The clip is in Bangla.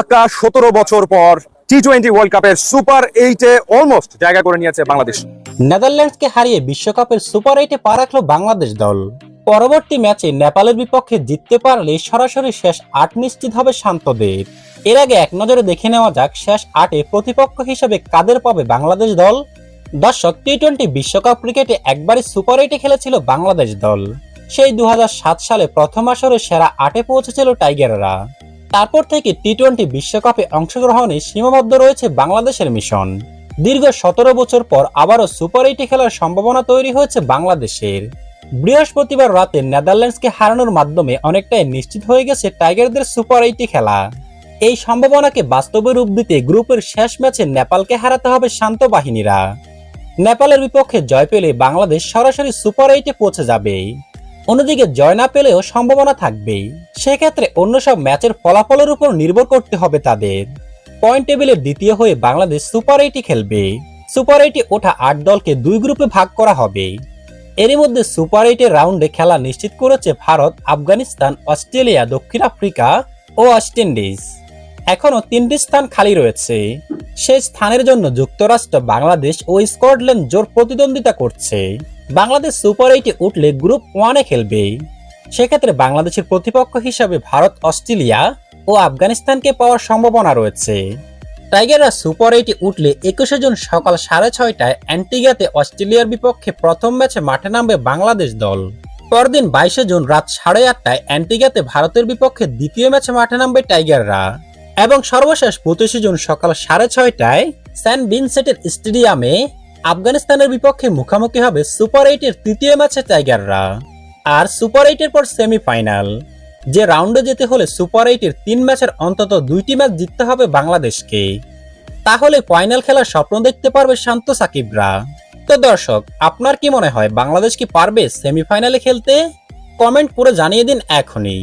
পাকা সতেরো বছর পর টি টোয়েন্টি ওয়ার্ল্ড কাপের সুপার এইটে অলমোস্ট জায়গা করে নিয়েছে বাংলাদেশ। নেদারল্যান্ডসকে হারিয়ে বিশ্বকাপের সুপার এইটে পা রাখল বাংলাদেশ দল। পরবর্তী ম্যাচে নেপালের বিপক্ষে জিততে পারলে সরাসরি শেষ আট নিশ্চিত হবে শান্তদের। এর আগে এক নজরে দেখে নেওয়া যাক শেষ আটে প্রতিপক্ষ হিসেবে কাদের পাবে বাংলাদেশ দল। দর্শক টি টোয়েন্টি বিশ্বকাপ ক্রিকেটে একবারই সুপার এইটে খেলেছিল বাংলাদেশ দল। সেই দু হাজার সাত সালে প্রথম আসরে সেরা আটে পৌঁছেছিল টাইগাররা। তারপর থেকে টি টোয়েন্টি বিশ্বকাপে অংশগ্রহণে সীমাবদ্ধ রয়েছে বাংলাদেশের মিশন। দীর্ঘ সতেরো বছর পর আবারও সুপার এইটে খেলার সম্ভাবনা তৈরি হয়েছে বাংলাদেশের। বৃহস্পতিবার রাতে নেদারল্যান্ডসকে হারানোর মাধ্যমে অনেকটাই নিশ্চিত হয়ে গেছে টাইগারদের সুপার এইটে খেলা। এই সম্ভাবনাকে বাস্তবে রূপ দিতে গ্রুপের শেষ ম্যাচে নেপালকে হারাতে হবে শান্ত বাহিনীরা। নেপালের বিপক্ষে জয় পেলে বাংলাদেশ সরাসরি সুপার এইটে পৌঁছে যাবে। অন্যদিকে জয় না পেলেও সম্ভাবনা থাকবেই। সেক্ষেত্রে অন্য সব ম্যাচের ফলাফলের উপর নির্ভর করতে হবে তাদের। পয়েন্ট টেবিলের দ্বিতীয় হয়ে বাংলাদেশ সুপার এইটি খেলবে। সুপার এইটে ওঠা আট দলকে দুই গ্রুপে ভাগ করা হবে। এরই মধ্যে সুপার এইটের রাউন্ডে খেলা নিশ্চিত করেছে ভারত, আফগানিস্তান, অস্ট্রেলিয়া, দক্ষিণ আফ্রিকা ও ওয়েস্ট ইন্ডিজ। এখনও তিনটি স্থান খালি রয়েছে। সেই স্থানের জন্য যুক্তরাষ্ট্র, বাংলাদেশ ও স্কটল্যান্ড জোর প্রতিদ্বন্দ্বিতা করছে। বাংলাদেশ সুপার এইটে উঠলে গ্রুপ ওয়ানে খেলবে। সেক্ষেত্রে বাংলাদেশের প্রতিপক্ষ হিসাবে ভারত, অস্ট্রেলিয়া ও আফগানিস্তানকে পাওয়ার সম্ভাবনা রয়েছে। টাইগাররা সুপার এইটে উঠলে একুশে জুন সকাল সাড়ে ছয়টায় অ্যান্টিগাতে অস্ট্রেলিয়ার বিপক্ষে প্রথম ম্যাচে মাঠে নামবে বাংলাদেশ দল। পরদিন বাইশে জুন রাত সাড়ে আটটায় অ্যান্টিগাতে ভারতের বিপক্ষে দ্বিতীয় ম্যাচে মাঠে নামবে টাইগাররা। এবং সর্বশেষ পঁচিশে জুন সকাল সাড়ে ছয়টায় সেন্ট ভিনসেন্টের স্টেডিয়ামে আফগানিস্তানের বিপক্ষে মুখোমুখি হবে সুপার এইটের তৃতীয় ম্যাচে টাইগাররা। আর সুপার এইটের পর সেমিফাইনাল, যে রাউন্ডে যেতে হলে সুপার এইটের তিন ম্যাচের অন্তত দুইটি ম্যাচ জিততে হবে বাংলাদেশকে। তাহলে ফাইনাল খেলার স্বপ্ন দেখতে পারবে শান্ত সাকিবরা। তো দর্শক, আপনার কি মনে হয়, বাংলাদেশ কি পারবে সেমিফাইনালে খেলতে? কমেন্ট করে জানিয়ে দিন এখনই।